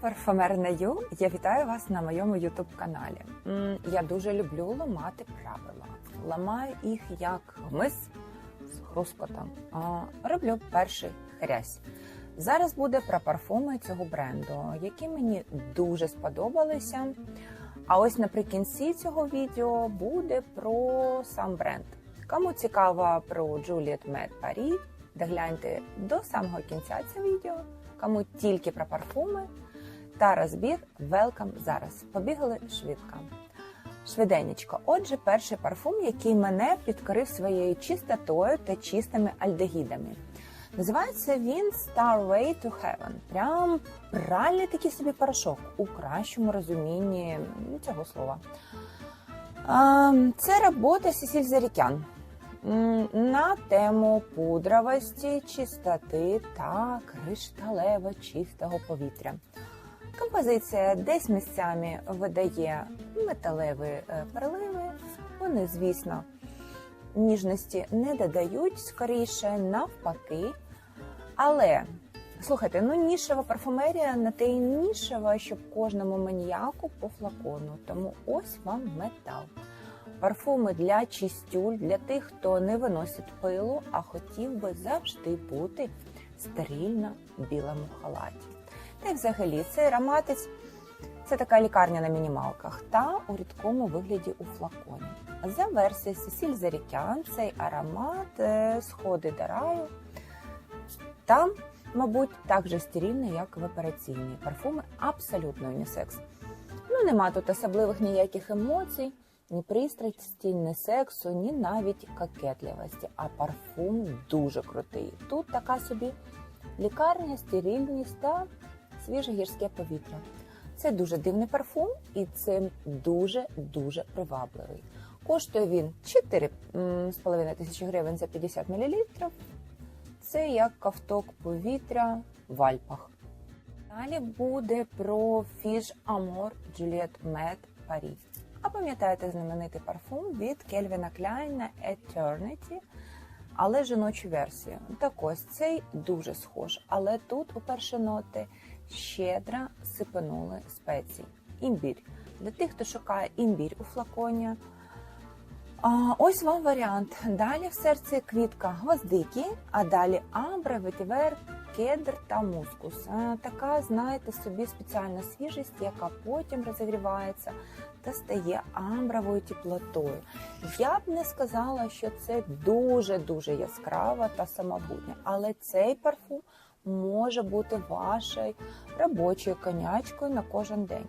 Парфумерна Ю, я вітаю вас на моєму ютуб каналі. Я дуже люблю ламати правила. Ламаю їх як гмис з хрускотом. Роблю перший хрясь. Зараз буде про парфуми цього бренду, які мені дуже сподобалися. А ось наприкінці цього відео буде про сам бренд. Кому цікаво про Juliet Med Paris, догляньте до самого кінця цього відео. Кому тільки про парфуми та розбір Welcome зараз. Побігли швидко. Швиденечко. Отже, перший парфум, який мене підкорив своєю чистотою та чистими альдегідами. Називається він Starway to Heaven. Прям пральний такий собі порошок у кращому розумінні цього слова. Це робота Сесіль Зарікян на тему пудровості, чистоти та кришталево чистого повітря. Композиція десь місцями видає металеві е, переливи. Вони, звісно, ніжності не додають скоріше, навпаки. Але слухайте, ну нішева парфумерія на те й нішева, щоб кожному маніяку по флакону. Тому ось вам метал. Парфуми для чистюль, для тих, хто не виносить пилу, а хотів би завжди бути стерильно білому халаті. Та й взагалі цей ароматець це така лікарня на мінімалках та у рідкому вигляді у флаконі. За версією Сесіль Зарікян цей аромат е, сходить до раю. Там, мабуть, так же стерильний, як в операційній. Парфуми абсолютно унісекс. Ну, нема тут особливих ніяких емоцій, ні пристрасті, ні сексу, ні навіть кокетливості. А парфум дуже крутий. Тут така собі лікарня, стерильність та свіже гірське повітря. Це дуже дивний парфум, і це дуже-дуже привабливий. Коштує він 4,5 тисячі гривень за 50 мл. Це як ковток повітря в Альпах. Далі буде про Fish Amour Juliet Med Paris. А пам'ятаєте знаменитий парфум від Кельвіна Кляйна Eternity, але жіночу версію. Так ось цей дуже схож, але тут у перші ноти щедро сипанули спецій. Імбір. Для тих, хто шукає імбір у флаконі. А, Ось вам варіант. Далі в серці квітка гвоздики, а далі амбра, ветивер, кедр та мускус. Така, знаєте, собі спеціальна свіжість, яка потім розігрівається та стає амбровою теплотою. Я б не сказала, що це дуже-дуже яскрава та самобутня, але цей парфум може бути вашою робочою конячкою на кожен день.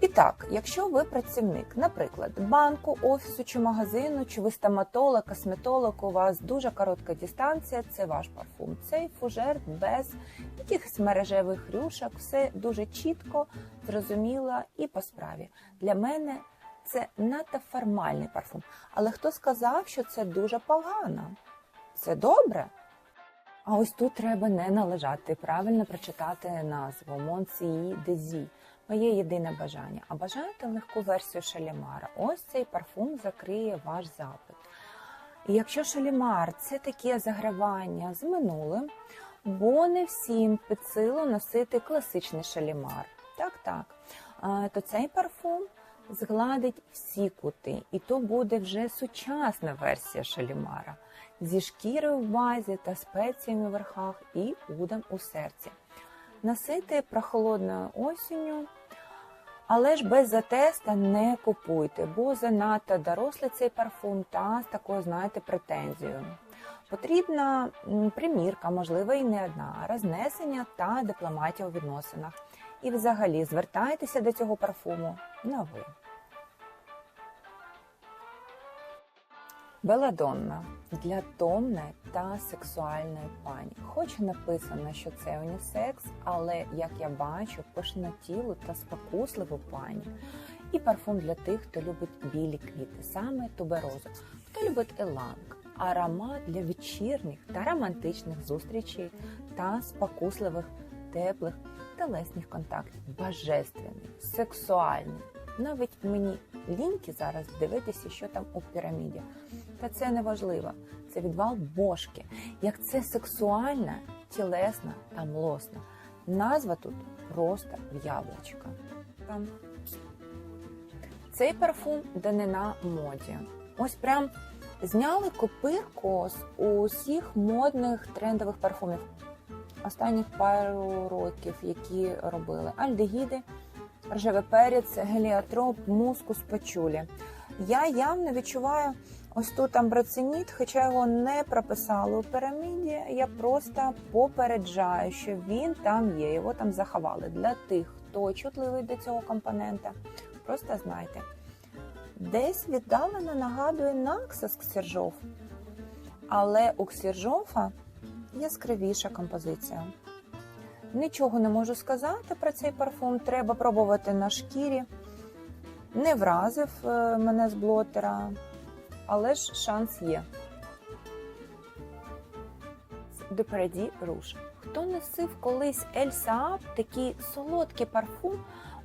І так, якщо ви працівник, наприклад, банку, офісу чи магазину, чи ви стоматолог, косметолог, у вас дуже коротка дистанція, це ваш парфум. Цей фужер без якихось мережевих рюшок, все дуже чітко, зрозуміло і по справі. Для мене це надто формальний парфум. Але хто сказав, що це дуже погано? Це добре? А ось тут треба не належати, правильно прочитати назву Монсії Дезі. Моє єдине бажання. А бажаєте легку версію шалімара? Ось цей парфум закриє ваш запит. І якщо шалімар це таке загравання з минулим, бо не всім під силу носити класичний шалімар. Так, так. То цей парфум згладить всі кути, і то буде вже сучасна версія шалімара зі шкірою в базі та спеціями в верхах і удом у серці. Носити прохолодною осінню, але ж без затеста не купуйте, бо занадто дорослий цей парфум та з такою, знаєте, претензією. Потрібна примірка, можливо, і не одна, рознесення та дипломатія у відносинах. І взагалі звертайтеся до цього парфуму на ви. Беладонна для томної та сексуальної пані. Хоч написано, що це унісекс, але як я бачу, пишнотілу та спокусливу пані. І парфум для тих, хто любить білі квіти, саме туберозу, хто любить еланг, аромат для вечірніх та романтичних зустрічей та спокусливих, теплих телесних контактів. Божественний, сексуальний. Навіть мені ліньки зараз дивитися, що там у піраміді. Та це не важливо. Це відвал бошки. Як це сексуальна, тілесна та млосна. Назва тут просто в яблучка. Там. Цей парфум данина моді. Ось прям зняли копирку з усіх модних трендових парфумів. Останніх пару років, які робили альдегіди, рожевий перець, геліотроп, мускус, пачулі. Я явно відчуваю ось тут амброценіт, хоча його не прописали у піраміді. Я просто попереджаю, що він там є, його там заховали. Для тих, хто чутливий до цього компонента, просто знайте. Десь віддалено нагадує Наксос Ксержов, але у Ксержофа яскравіша композиція. Нічого не можу сказати про цей парфум. Треба пробувати на шкірі. Не вразив е, мене з блотера, але ж шанс є. Депреді Руж. Хто носив колись Ель такий солодкий парфум,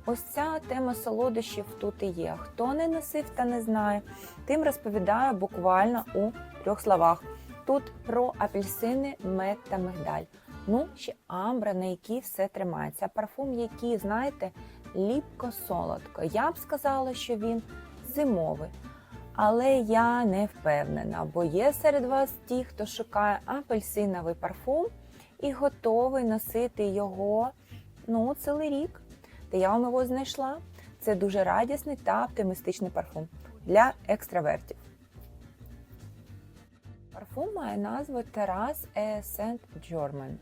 ось ця тема солодощів тут і є. Хто не носив та не знає, тим розповідаю буквально у трьох словах. Тут про апельсини, мед та мигдаль. Ну, ще амбра, на якій все тримається. Парфум, який, знаєте, ліпко-солодко. Я б сказала, що він зимовий. Але я не впевнена, бо є серед вас ті, хто шукає апельсиновий парфум і готовий носити його ну, цілий рік. Та я вам його знайшла. Це дуже радісний та оптимістичний парфум для екстравертів. Парфум має назву Терас E Saint Germain.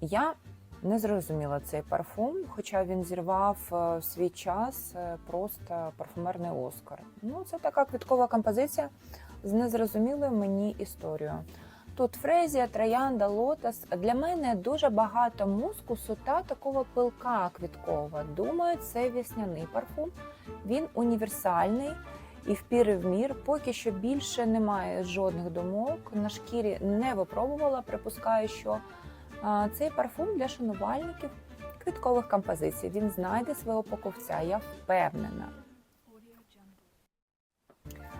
Я не зрозуміла цей парфум, хоча він зірвав е, в свій час е, просто парфумерний Оскар. Ну, це така квіткова композиція з незрозумілою мені історією. Тут фрезія, троянда, лотос. Для мене дуже багато мускусу та такого пилка квіткового. Думаю, це весняний парфум. Він універсальний і в пір і в мір. Поки що більше немає жодних думок. На шкірі не випробувала. Припускаю, що цей парфум для шанувальників квіткових композицій. Він знайде свого покупця, я впевнена.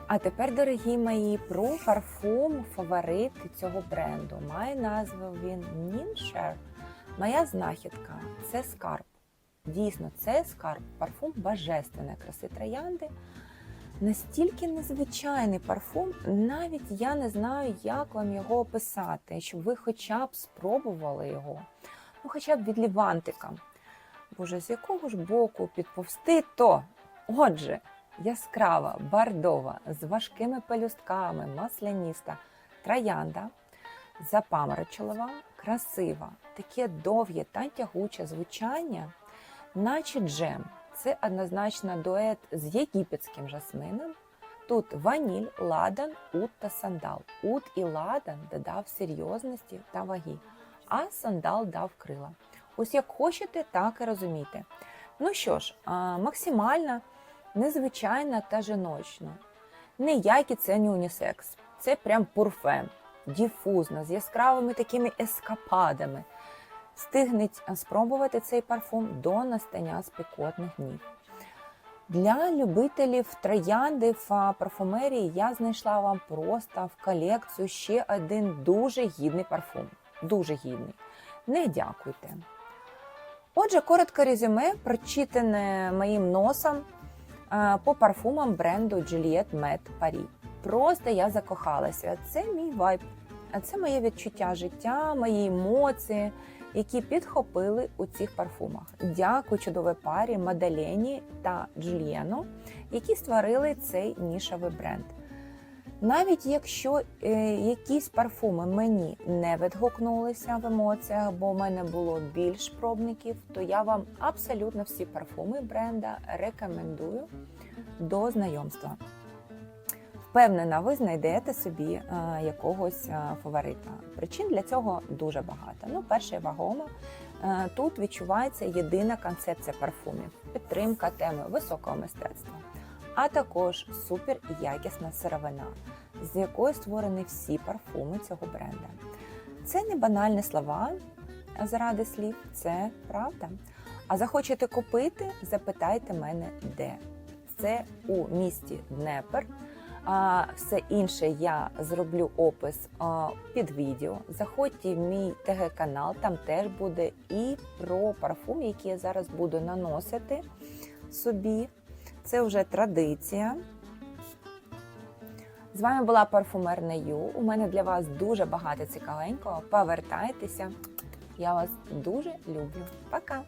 А тепер, дорогі мої, про парфум фаворит цього бренду. Має назву він Німшер. Моя знахідка це скарб. Дійсно, це скарб, парфум божественної краси троянди. Настільки незвичайний парфум, навіть я не знаю, як вам його описати, щоб ви хоча б спробували його, ну хоча б від лівантика. Боже, з якого ж боку підповсти то? Отже, яскрава, бардова, з важкими пелюстками, масляніста, троянда, запаморочлива, красива, таке довге та тягуче звучання, наче джем. Це однозначно дует з єгипетським жасмином. Тут ваніль, ладан, ут та сандал. Ут і ладан додав серйозності та ваги, а сандал дав крила. Ось як хочете, так і розумійте. Ну що ж, максимально незвичайно та жіночно. Ніякий це не унісекс. Це прям пурфем, діфузно, з яскравими такими ескападами. Стигнеть спробувати цей парфум до настання спекотних днів. Для любителів троянди в парфумерії я знайшла вам просто в колекцію ще один дуже гідний парфум. Дуже гідний. Не дякуйте. Отже, коротке резюме, прочитане моїм носом по парфумам бренду Juliette Med Paris. Просто я закохалася. Це мій вайб, це моє відчуття життя, мої емоції, які підхопили у цих парфумах. Дякую чудовій парі Мадалені та Джулієну, які створили цей нішовий бренд. Навіть якщо е, якісь парфуми мені не відгукнулися в емоціях, бо в мене було більш пробників, то я вам абсолютно всі парфуми бренда рекомендую до знайомства. Впевнена, ви знайдете собі е, якогось е, фаворита. Причин для цього дуже багато. Ну, перше вагомо. Е, тут відчувається єдина концепція парфумів, підтримка теми високого мистецтва, а також супер якісна сировина, з якої створені всі парфуми цього бренда. Це не банальні слова заради слів, це правда. А захочете купити, запитайте мене, де. Це у місті Днепр А все інше я зроблю опис під відео. Заходьте в мій ТГ-канал, там теж буде і про парфум, який я зараз буду наносити собі. Це вже традиція. З вами була парфумерна Ю. У мене для вас дуже багато цікавенького. Повертайтеся. Я вас дуже люблю. Пока!